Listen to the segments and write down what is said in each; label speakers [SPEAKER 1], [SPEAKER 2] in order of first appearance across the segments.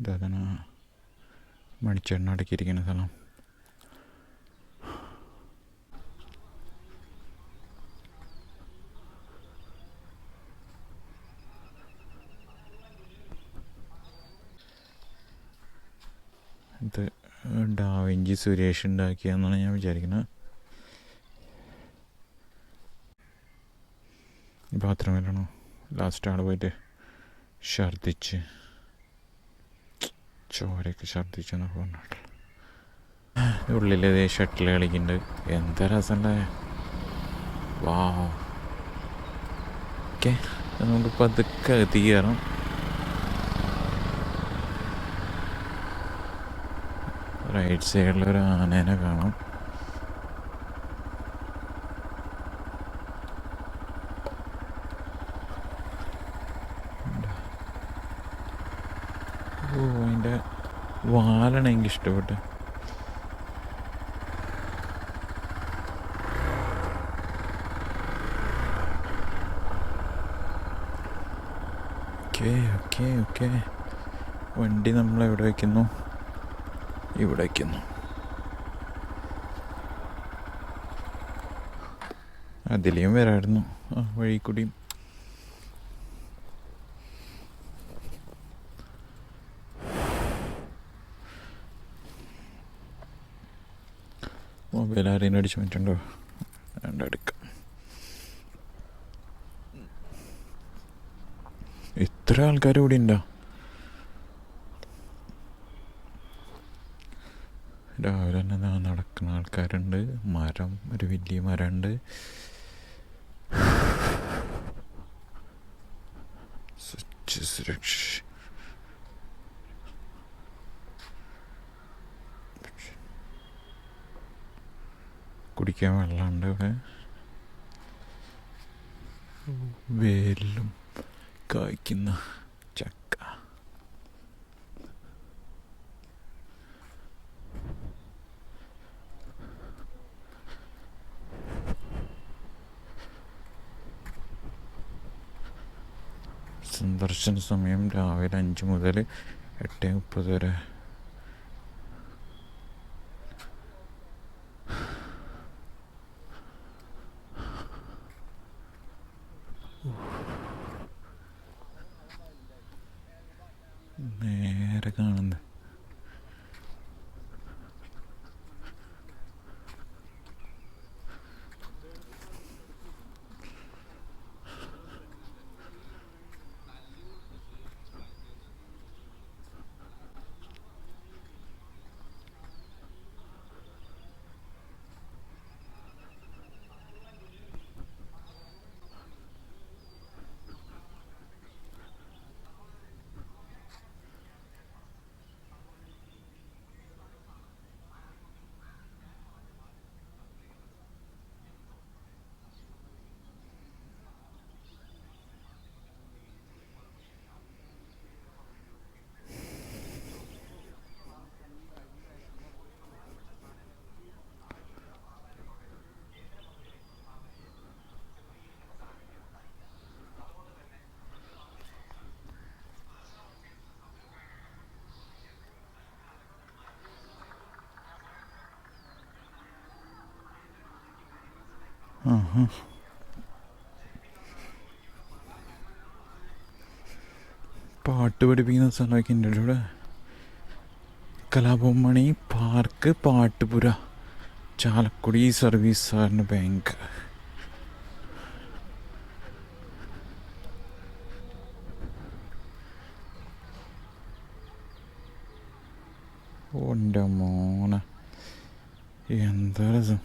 [SPEAKER 1] ഇതാണ് മണിച്ചെണ്ണ അടക്കിയിരിക്കുന്ന സ്ഥലം. ഇത് ഡാവിഞ്ചി സുരേഷ് ഉണ്ടാക്കിയെന്നാണ് ഞാൻ വിചാരിക്കുന്നത് ബാത്റൂമിലാണോ ലാസ്റ്റ് ആൾ പോയിട്ട് ഛർദിച്ച്. ചോരയൊക്കെ ഛർദിച്ചെന്നൊക്കെ പറഞ്ഞിട്ടുള്ളു ഉള്ളിൽ ഇതേ ഷട്ടിൽ കളിക്കുന്നുണ്ട് എന്താ രസമല്ലേ വാ ഓക്കെ നമുക്ക് പതുക്കെ എത്തി കയറാം. റൈറ്റ് സൈഡിൽ ഒരു ആനേനെ കാണാം ഓ അതിന്റെ വാലാണ് ഓക്കെ ഓക്കെ ഓക്കെ. വണ്ടി നമ്മൾ എവിടെ വയ്ക്കുന്നു ഇവിടെ വയ്ക്കുന്നു അതിലെയും വരായിരുന്നു. ആ വഴി കൂടിയും മൊബൈൽ ആരെയും അടിച്ച് പറ്റുണ്ടോ വേണ്ട എടുക്കാം. ഇത്ര ആൾക്കാർ ഇവിടെ ഉണ്ടോ? രാവിലെ തന്നെ നടക്കുന്ന ആൾക്കാരുണ്ട്. മരം ഒരു വലിയ മരമുണ്ട്. വെള്ളമുണ്ട് ഇവിടെ. വേലിലും കായ്ക്കുന്ന ചക്ക. സന്ദർശന സമയം രാവിലെ അഞ്ച് മുതൽ എട്ട് മുപ്പത് വരെ. പാട്ട് പഠിപ്പിക്കുന്ന സ്ഥലമൊക്കെ ഉണ്ട് ഇവിടെ. കലാഭവമണി പാർക്ക് പാട്ടുപുര ചാലക്കുടി സർവീസ് സഹകരണ ബാങ്ക് ഓന്റെ മോനെ. എന്താ രസം?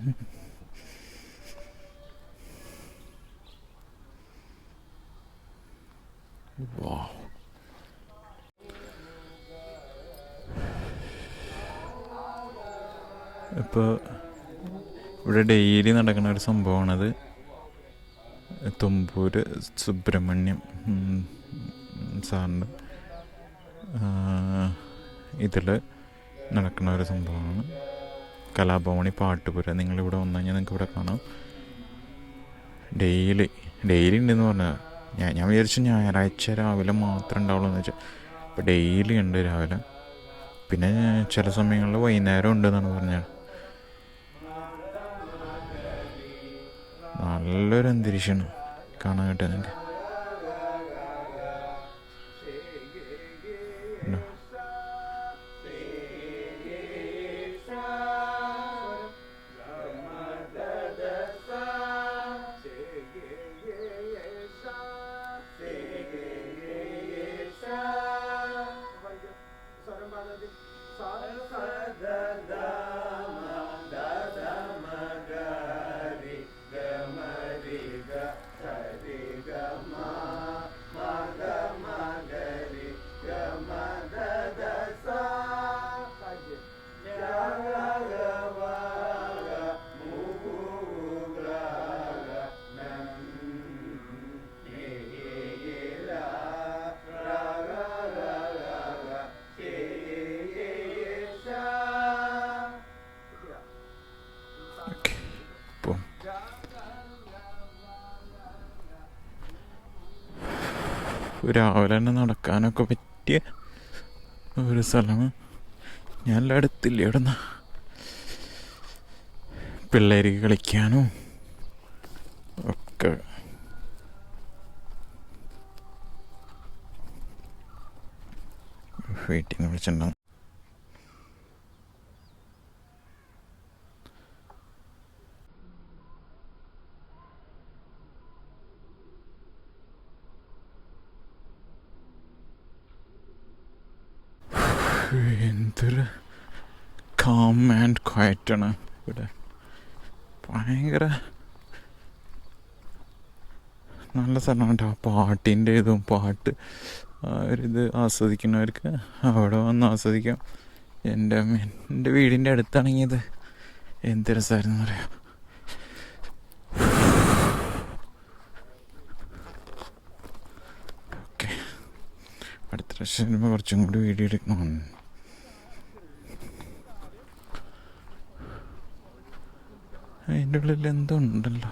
[SPEAKER 1] Wow. ഇപ്പോൾ ഇവിടെ ഡെയിലി നടക്കുന്ന ഒരു സംഭവമാണത് തുമ്പൂര് സുബ്രഹ്മണ്യം സാറിന്റെ ഇതിൽ നടക്കുന്ന ഒരു സംഭവമാണ് കലാഭവണി പാട്ടുപുര നിങ്ങളിവിടെ വന്നു കഴിഞ്ഞാൽ നിങ്ങൾക്ക് ഇവിടെ കാണാം. ഡെയിലി ഡെയിലി ഉണ്ടെന്ന് പറഞ്ഞാൽ ഞാൻ ഞാൻ വിചാരിച്ചു ഞായറാഴ്ച രാവിലെ മാത്രമേ ഉണ്ടാവുള്ളൂ എന്ന് വെച്ചാൽ ഇപ്പോൾ ഡെയിലി ഉണ്ട് രാവിലെ. പിന്നെ ചില സമയങ്ങളിൽ വൈകുന്നേരം ഉണ്ട് എന്നാണ് പറഞ്ഞത്. നല്ലൊരു അന്തരീക്ഷമാണ് കാണാൻ കിട്ടുക നിങ്ങൾക്ക് രാവിലെ തന്നെ നടക്കാനൊക്കെ പറ്റിയ ഒരു സ്ഥലമാണ് ഞാൻ എല്ലാം അടുത്തില്ല ഇവിടെ നിന്ന് പിള്ളേർക്ക് കളിക്കാനും ഒക്കെ. വീട്ടിൽ നിന്ന് വിളിച്ചിട്ടുണ്ടാവും എന്തൊരു കാം ക്വയറ്റാണ് ഇവിടെ. ഭയങ്കര നല്ല സ്ഥലമാണ് കേട്ടോ പാട്ടിന്റെ ഇതും പാട്ട് ഇത് ആസ്വദിക്കുന്നവർക്ക് അവിടെ വന്ന് ആസ്വദിക്കാം. എന്റെ എന്റെ വീടിന്റെ അടുത്താണെങ്കിൽ ഇത് എന്ത് രസമായിരുന്നു പറയാം ഓക്കെ. അടുത്ത പ്രാവശ്യം കുറച്ചും കൂടി വീഡിയോ എടുക്കണം. അതിന്റെ ഉള്ളിൽ എന്തോ ഉണ്ടല്ലോ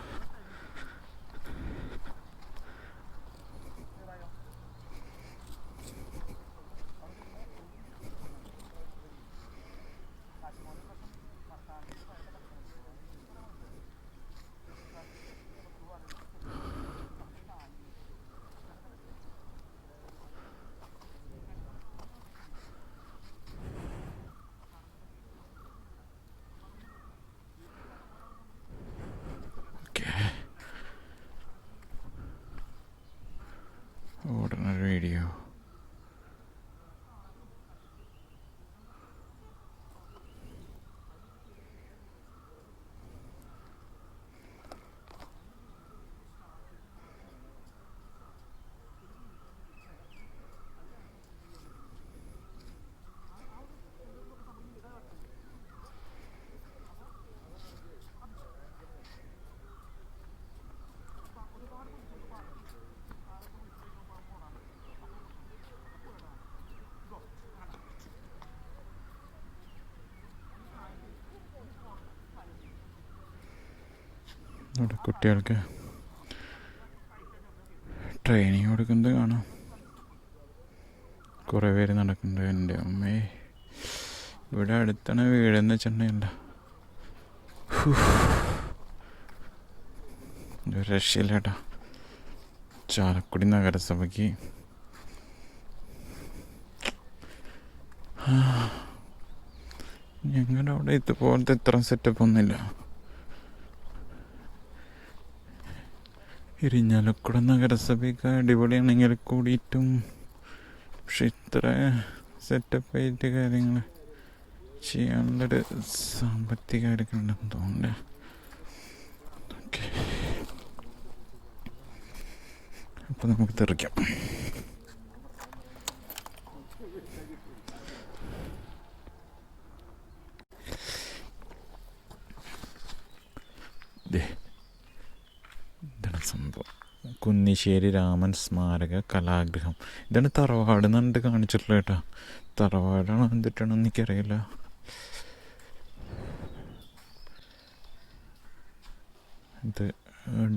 [SPEAKER 1] ഓക്കെ ഓടുന്നൊരു വീഡിയോ ഇവിടെ കുട്ടികൾക്ക് ട്രെയിനിങ് കൊടുക്കുന്നത് കാണാം. കുറേ പേര് നടക്കുന്നുണ്ട്. എന്റെ അമ്മേ ഇവിടെ അടുത്താണ് വീടെന്ന് വെച്ചിട്ടുണ്ടെങ്കിൽ ഒരു രക്ഷയില്ല കേട്ടോ ചാലക്കുടി നഗരസഭയ്ക്ക്. ഞങ്ങളുടെ അവിടെ ഇതുപോലത്തെ ഇത്ര സെറ്റപ്പ് ഒന്നുമില്ല. ഇരിഞ്ഞാലക്കുട നഗരസഭയൊക്കെ അടിപൊളിയാണെങ്കിൽ കൂടിയിട്ടും. പക്ഷെ ഇത്ര സെറ്റപ്പ് ആയിട്ട് കാര്യങ്ങൾ ചെയ്യാനുള്ളൊരു സാമ്പത്തികമായിരിക്കും ഉണ്ടെന്ന് തോന്നുന്നുണ്ട് ഓക്കെ. അപ്പം നമുക്ക് തെറിക്കാം. കുന്നിശ്ശേരി രാമൻ സ്മാരക കലാഗ്രഹം ഇതാണ് തറവാട് എന്നുണ്ട് കാണിച്ചിട്ടുള്ളത് കേട്ടോ. തറവാടാണോ എന്തിട്ടാണോ എനിക്കറിയില്ല. ഇത്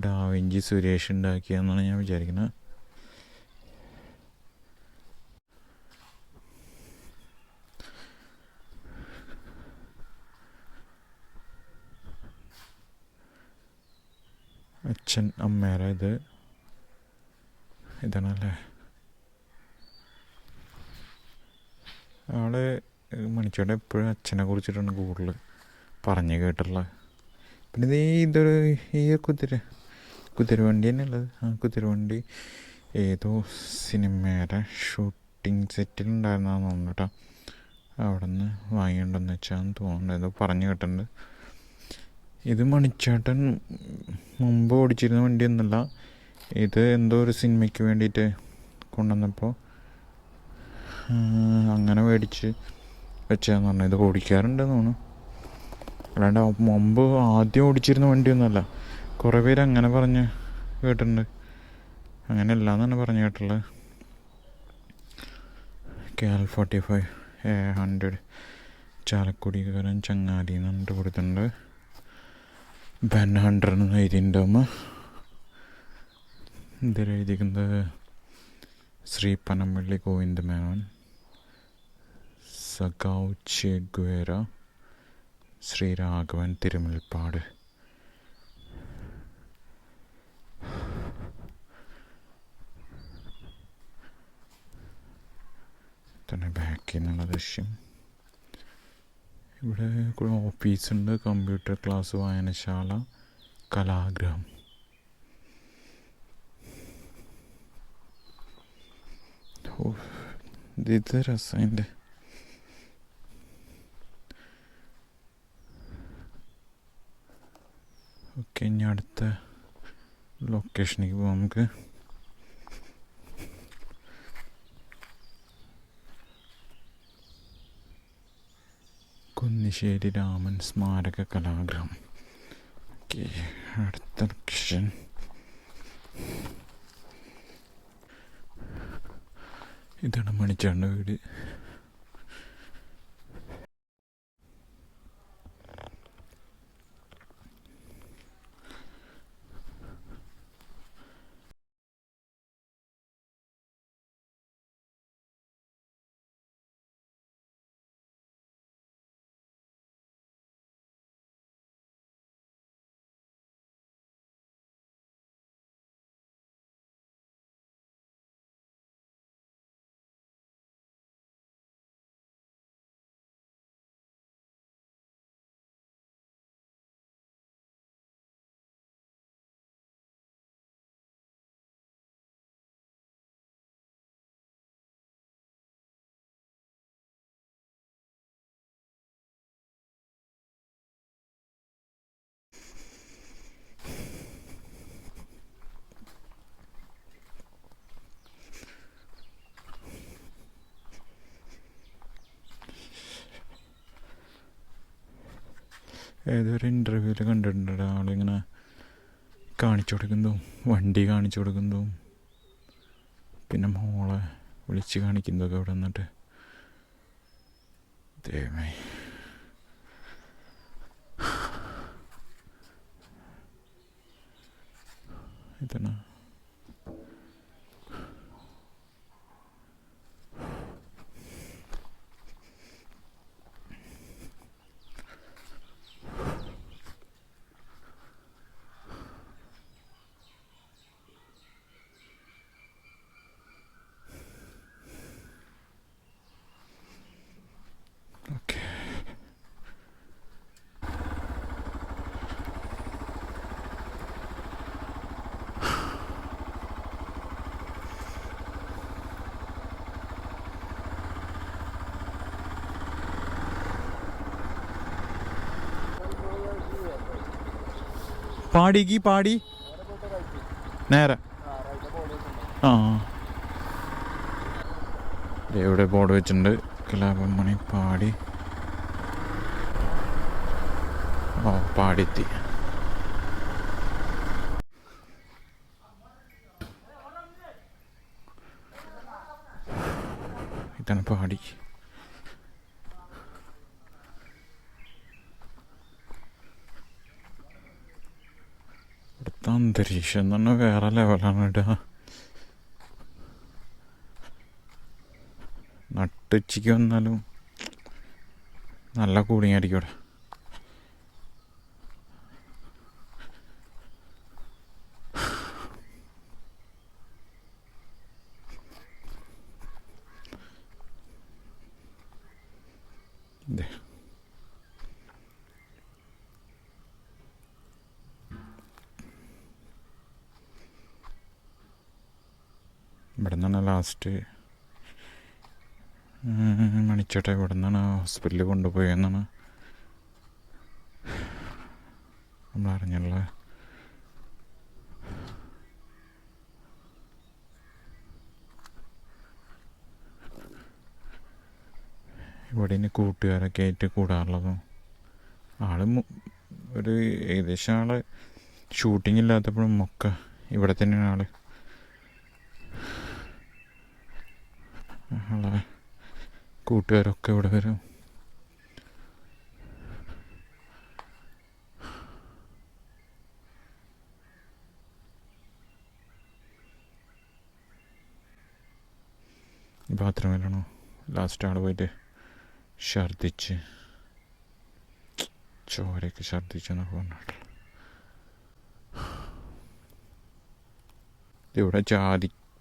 [SPEAKER 1] ഡാവിഞ്ചി സുരേഷ് ഉണ്ടാക്കിയെന്നാണ് ഞാൻ വിചാരിക്കുന്നത് അച്ഛൻ അമ്മേരാ ഇത്. ഇതാണല്ലേ? ആൾ മണിച്ചേട്ടൻ എപ്പോഴും അച്ഛനെ കുറിച്ചിട്ടാണ് കൂടുതൽ പറഞ്ഞു കേട്ടിട്ടുള്ളത്. പിന്നെ ഇത് ഇതൊരു ഈ കുതിര കുതിരവണ്ടി തന്നെ ഉള്ളത് ആ കുതിരവണ്ടി ഏതോ സിനിമയുടെ ഷൂട്ടിംഗ് സെറ്റിൽ ഉണ്ടായിരുന്നാന്ന് തോന്നുന്നു കേട്ടോ അവിടെ നിന്ന് വാങ്ങിയിട്ടുണ്ടെന്ന് വെച്ചാന്ന് തോന്നുന്നുണ്ട് ഏതോ പറഞ്ഞു കേട്ടിട്ടുണ്ട്. ഇത് മണിച്ചേട്ടൻ മുമ്പ് ഓടിച്ചിരുന്ന വണ്ടിയൊന്നുമല്ല ഇത് എന്തോ ഒരു സിനിമയ്ക്ക് വേണ്ടിയിട്ട് കൊണ്ടുവന്നപ്പോൾ അങ്ങനെ മേടിച്ച് വെച്ചാന്ന് പറഞ്ഞു. ഇത് ഓടിക്കാറുണ്ടെന്ന് തോന്നുന്നു. അല്ലാണ്ട് മുമ്പ് ആദ്യം ഓടിച്ചിരുന്ന വണ്ടിയൊന്നുമല്ല. കുറേ പേര് അങ്ങനെ പറഞ്ഞ് കേട്ടിട്ടുണ്ട്. അങ്ങനെ അല്ല എന്നാണ് പറഞ്ഞു കേട്ടുള്ളത് K L forty five A hundred ചാലക്കുടിക്കാരൻ ചങ്ങാതി എന്ന് പറഞ്ഞിട്ട് കൊടുത്തിട്ടുണ്ട്. ബെൻ ഹൺഡ്രഡ് എന്ന് എഴുതിയിട്ടുണ്ടാകുമ്പോൾ ഇതിൽ എഴുതിയിരിക്കുന്നത് ശ്രീ പനമ്പള്ളി ഗോവിന്ദ മേനോൻ സഖാവ് ചെഗ്വേര ശ്രീ രാഘവൻ തിരുമുൽപ്പാട്. തന്നെ ബാക്കിൽ നിന്നുള്ള ദൃശ്യം. ഇവിടെ ഓഫീസുണ്ട് കമ്പ്യൂട്ടർ ക്ലാസ് വായനശാല കലാഗ്രഹം. ഓ ഇത് രസമുണ്ട് ഓക്കെ ഇനി അടുത്ത ലൊക്കേഷനിലേക്ക് പോകാം നമുക്ക് കുന്നിശ്ശേരി രാമൻ സ്മാരക കലാഗ്രഹം ഓക്കെ അടുത്ത ലൊക്കേഷൻ ഇതാണ് മണിച്ചാണ്ട വീട്. ഏതൊരു ഇന്റർവ്യൂവിൽ കണ്ടിട്ടുണ്ട് ആളിങ്ങനെ കാണിച്ചു കൊടുക്കുന്നതും വണ്ടി കാണിച്ചു കൊടുക്കുന്നതും പിന്നെ മോളെ വിളിച്ച് കാണിക്കുന്നതൊക്കെ അവിടെ നിന്നിട്ട്. ദൈവമേ. ഇതാണ് ഓക്കെ പാടിക്ക് പാടി. നേരെ. ആ ദേ ഇവിടെ ബോർഡ് വെച്ചിട്ടുണ്ട്. കലാപം മണി പാടി. ഓ പാടിത്തി ഇതാണ് പാടി ഇവിടുത്തെ അന്തരീക്ഷം തന്നെ വേറെ ലെവലാണ് കേട്ടോ നട്ടുച്ചയ്ക്ക് വന്നാലും നല്ല കൂളിംഗ് ആയിരിക്കും ഇവിടെ ഇവിടെ നിന്നാണ് ലാസ്റ്റ് മണിച്ചേട്ട ഇവിടെ നിന്നാണ് ഹോസ്പിറ്റലിൽ കൊണ്ടുപോയെന്നാണ്. നമ്മൾ അറിഞ്ഞുള്ളത് ഇവിടെ ഇനി കൂട്ടുകാരൊക്കെ ആയിട്ട് കൂടാറുള്ളതും. ആൾ ഒരു ഏകദേശം ആൾ ഷൂട്ടിംഗ് ഇല്ലാത്തപ്പോഴും ഒക്കെ ഇവിടെ തന്നെയാണ് ആൾ. ആളെ കൂട്ടുകാരൊക്കെ ഇവിടെ വരും. ബാത്റൂമിലാണോ? ലാസ്റ്റ് ആൾ പോയിട്ട് ഛർദിച്ച് ചോരയ്ക്ക് ഛർദിച്ചെന്നൊക്കെ പറഞ്ഞിട്ട് ഇവിടെ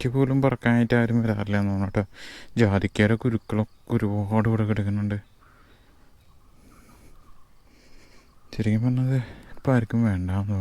[SPEAKER 1] ജാതിക്ക് പോലും പറക്കാനായിട്ട് ആരും വരാറില്ല എന്ന് പറഞ്ഞിട്ട് ജാതിക്കയുടെ കുരുക്കളൊക്കെ ഒരുപാട് ഇവിടെ കിടക്കുന്നുണ്ട്. ശരിക്കും പറഞ്ഞത് ഇപ്പം ആർക്കും വേണ്ടാന്ന്